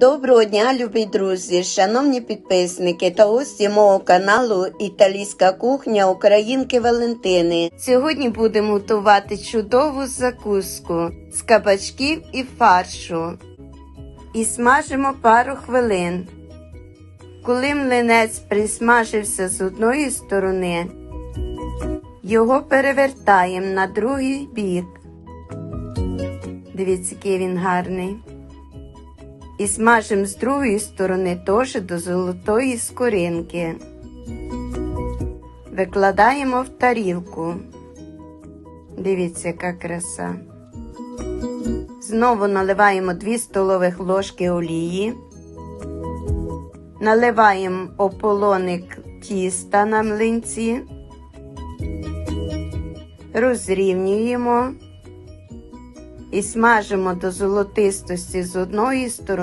Доброго дня, любі друзі, шановні підписники та гості мого каналу Італійська кухня Українки Валентини. Сьогодні будемо готувати чудову закуску з кабачків і фаршу. І смажимо пару хвилин. Коли млинець присмажився з одної сторони, його перевертаємо на другий бік. Дивіться, який він гарний. І смажимо з другої сторони теж до золотої скоринки. Викладаємо в тарілку. Дивіться, яка краса. Знову наливаємо 2 столових ложки олії. Наливаємо ополоник тіста на млинці. Розрівнюємо і смажимо до золотистості з одної сторони.